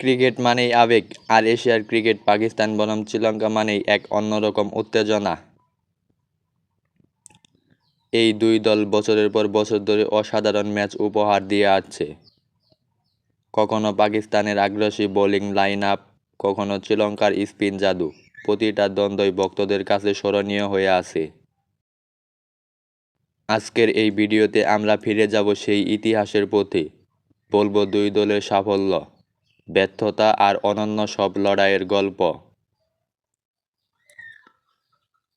Cricket মানেই আবেগ, আর এশিয়ার ক্রিকেট পাকিস্তান বনাম শ্রীলঙ্কা মানেই এক অন্যরকম উত্তেজনা। এই দুই দল বছরের পর বছর ধরে অসাধারণ ম্যাচ উপহার দিয়ে আসছে কখনো পাকিস্তানের আগ্রাসী বোলিং লাইন আপ কখনো শ্রীলঙ্কার স্পিন জাদু, প্রতিটা দ্বন্দ্বই ভক্তদের কাছে স্মরণীয় হয়ে আছে। আজকের এই ভিডিওতে আমরা ফিরে যাব সেই ইতিহাসের পথে, বলব দুই দলের সাফল্য। ব্যর্থতা আর অনন্য সব লড়াইয়ের গল্প।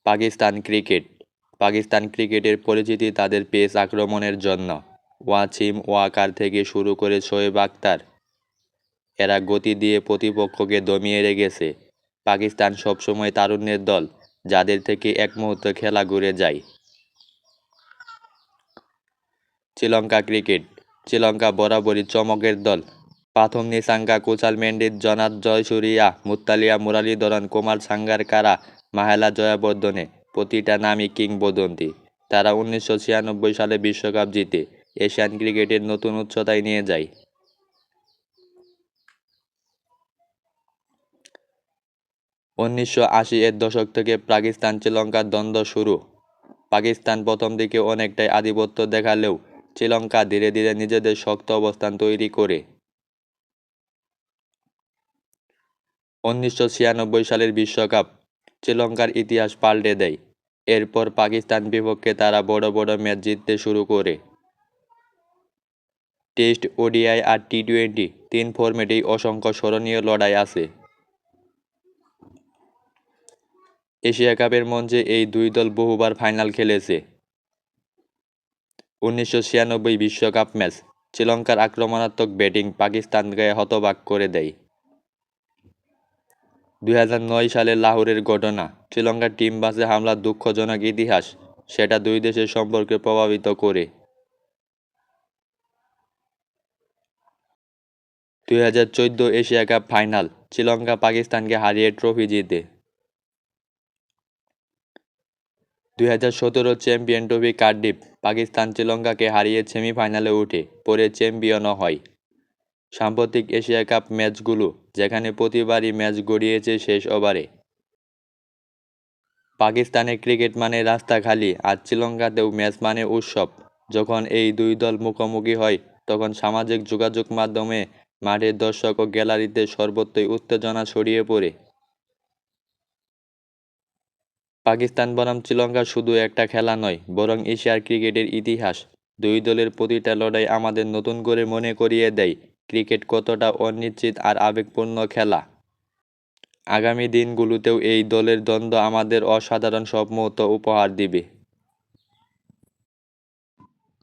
পাকিস্তান ক্রিকেট। পাকিস্তান ক্রিকেটের পরিচিতি তাদের পেস আক্রমণের জন্য। ওয়াসিম ওয়াকার থেকে শুরু করে শোয়েব আক্তার এরা গতি দিয়ে প্রতিপক্ষকে দমিয়ে রেখেছে। পাকিস্তান সবসময় তারুণ্যের দল, যাদের থেকে এক মুহূর্তে খেলা ঘুরে যায়। শ্রীলঙ্কা ক্রিকেট। শ্রীলঙ্কা বরাবরই চমকের দল। কুচাল মেন্ডিস জনাত জয়সুরিয়া মুত্তালিয়া মুরালীধরন কুমার সাঙ্গারকারা, মাহেলা জয়াবর্ধনে, প্রতিটা নামই কিংবদন্তি। তারা উনিশশো ছিয়ানব্বই সালে বিশ্বকাপ জিতে এশিয়ান ক্রিকেটের নতুন উচ্চতায় নিয়ে যায়। উনিশশো আশি এর দশক থেকে পাকিস্তান শ্রীলঙ্কার দ্বন্দ্ব শুরু। পাকিস্তান প্রথম দিকে অনেকটাই আধিপত্য দেখালেও শ্রীলঙ্কা ধীরে ধীরে নিজেদের শক্ত অবস্থান তৈরি করে। উনিশশো ছিয়ানব্বই সালের বিশ্বকাপ শ্রীলঙ্কার ইতিহাস পাল্টে দেয়। এরপর পাকিস্তান বিপক্ষে তারা বড় বড় ম্যাচ জিততে শুরু করে। টেস্ট ওডিআই আর টি টোয়েন্টি তিন ফরম্যাটেই অসংখ্য স্মরণীয় লড়াই আছে। এশিয়া কাপের মঞ্চে এই দুই দল বহুবার ফাইনাল খেলেছে। উনিশশো বিশ্বকাপ ম্যাচ শ্রীলঙ্কার আক্রমণাত্মক ব্যাটিং পাকিস্তানকে হতবাক করে দেয়। দুই হাজার নয় সালে লাহোরের ঘটনা শ্রীলঙ্কার টিম বাসে হামলার দুঃখজনক ইতিহাস, সেটা দুই দেশের সম্পর্কে প্রভাবিত করে। দুই হাজার চোদ্দ এশিয়া কাপ ফাইনাল, শ্রীলঙ্কা পাকিস্তানকে হারিয়ে ট্রফি জিতে। দুই হাজার সতেরো চ্যাম্পিয়ন ট্রফি কার্ডিফ, পাকিস্তান শ্রীলঙ্কাকে হারিয়ে সেমিফাইনালে উঠে, পরে চ্যাম্পিয়নও হয়। সাম্প্রতিক এশিয়া কাপ ম্যাচগুলো যেখানে প্রতিবারই ম্যাচ গড়িয়েছে শেষ ওভারে। পাকিস্তানের ক্রিকেট মানে রাস্তা খালি, আর শ্রীলঙ্কাতেও ম্যাচ মানে উৎসব। যখন এই দুই দল মুখোমুখি হয়, তখন সামাজিক যোগাযোগ মাধ্যমে মাঠের দর্শক ও গ্যালারিতে সর্বত্রই উত্তেজনা ছড়িয়ে পড়ে। পাকিস্তান বনাম শ্রীলঙ্কা শুধু একটা খেলা নয়, বরং এশিয়ার ক্রিকেটের ইতিহাস। দুই দলের প্রতিটা লড়াই আমাদের নতুন করে মনে করিয়ে দেয়। ক্রিকেট কতটা অনিশ্চিত আর আবেগপূর্ণ খেলা? আগামী দিনগুলোতেও এই দলের দ্বন্দ্ব আমাদের অসাধারণ সব মুহূর্ত উপহার দিবে।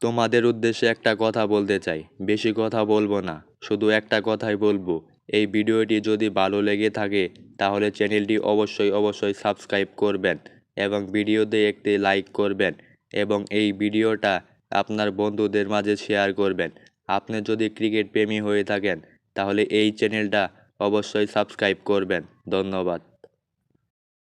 তোমাদের উদ্দেশ্যে একটা কথা বলতে চাই। বেশি কথা বলব না, শুধু একটা কথাই বলব। এই ভিডিওটি যদি ভালো লেগে থাকে, তাহলে চ্যানেলটি অবশ্যই অবশ্যই সাবস্ক্রাইব করবেন এবং ভিডিওতে একটি লাইক করবেন এবং এই ভিডিওটা আপনার বন্ধুদের মাঝে শেয়ার করবেন। আপনি যদি ক্রিকেট প্রেমী হয়ে থাকেন তাহলে এই চ্যানেলটা অবশ্যই সাবস্ক্রাইব করবেন। ধন্যবাদ।